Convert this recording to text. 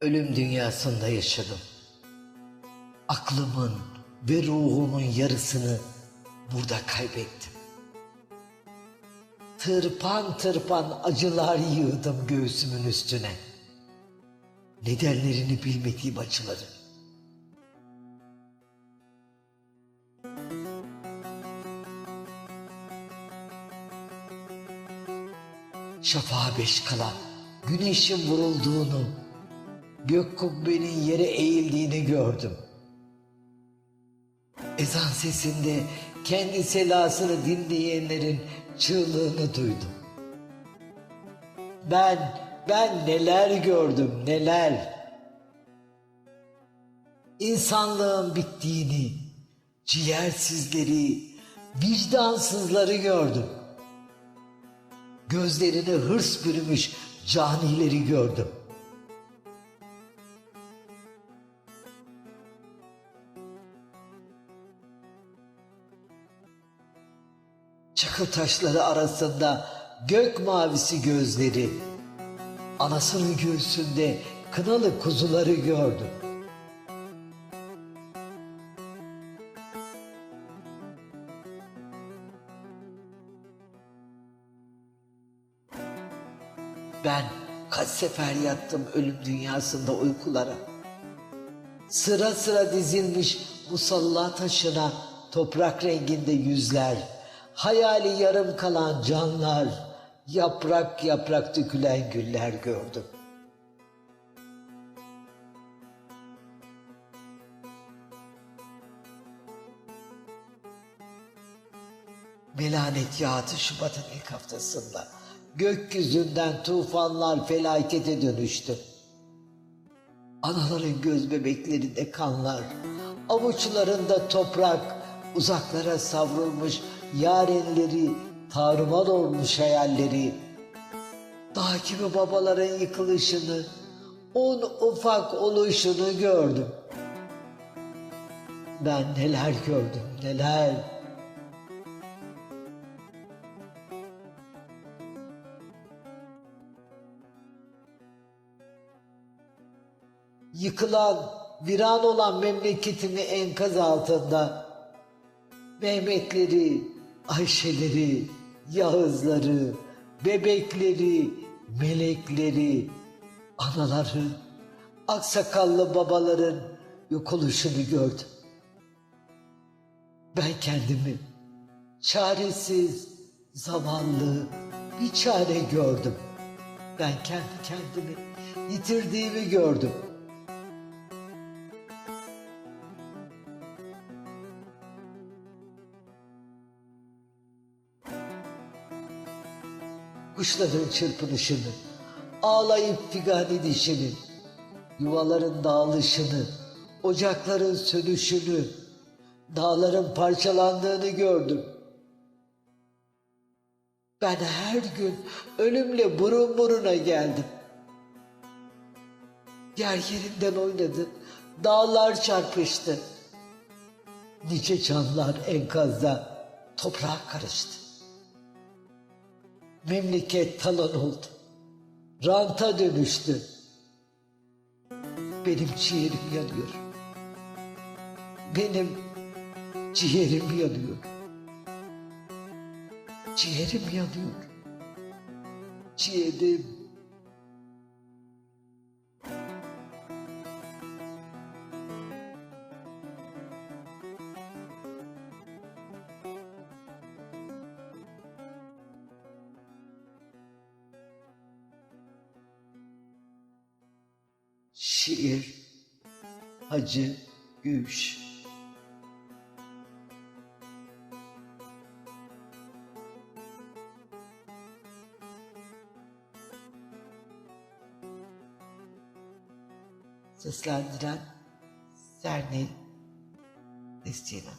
Ölüm dünyasında yaşadım. Aklımın ve ruhumun yarısını burada kaybettim. Tırpan tırpan acılar yığdım göğsümün üstüne. Nedenlerini bilmediğim acıları. Şafağa beş kala güneşin vurulduğunu, gök kubbenin yere eğildiğini gördüm. Ezan sesinde kendi selasını dinleyenlerin çığlığını duydum. Ben, ben neler gördüm, neler. İnsanlığın bittiğini, ciğersizleri, vicdansızları gördüm. Gözlerini hırs bürümüş canileri gördüm. Çakıl taşları arasında gök mavisi gözleri, anasının göğsünde kınalı kuzuları gördüm. Ben kaç sefer yattım ölüm dünyasında uykulara. Sıra sıra dizilmiş musalla taşına toprak renginde yüzler, hayali yarım kalan canlar, yaprak yaprak dökülen güller gördüm. Melanet yağdı Şubat'ın ilk haftasında. Gökyüzünden tufanlar felakete dönüştü. Anaların göz bebeklerinde kanlar, avuçlarında toprak, uzaklara savrulmuş yarenleri, tarımal olmuş hayalleri, dağ gibi babaların yıkılışını, un ufak oluşunu gördüm. Ben neler gördüm, neler. Yıkılan, viran olan memleketimi enkaz altında Mehmetleri, Ayşeleri, Yağızları, bebekleri, melekleri, anaları, aksakallı babaların yok oluşunu gördüm. Ben kendimi çaresiz, zavallı bir çare gördüm. Ben kendi kendimi yitirdiğimi gördüm. Kuşların çırpınışını, ağlayıp figan edişini, yuvaların dağılışını, ocakların sönüşünü, dağların parçalandığını gördüm. Ben her gün ölümle burun buruna geldim. Yer yerinden oynadı, dağlar çarpıştı. Nice canlar enkazda toprağa karıştı. Memleket talan oldu. Ranta dönüştü. Benim ciğerim yanıyor. Benim ciğerim yanıyor. Ciğerim yanıyor. Ciğerim. Şiir Hacı Gümüş. Seslendiren Serne Destina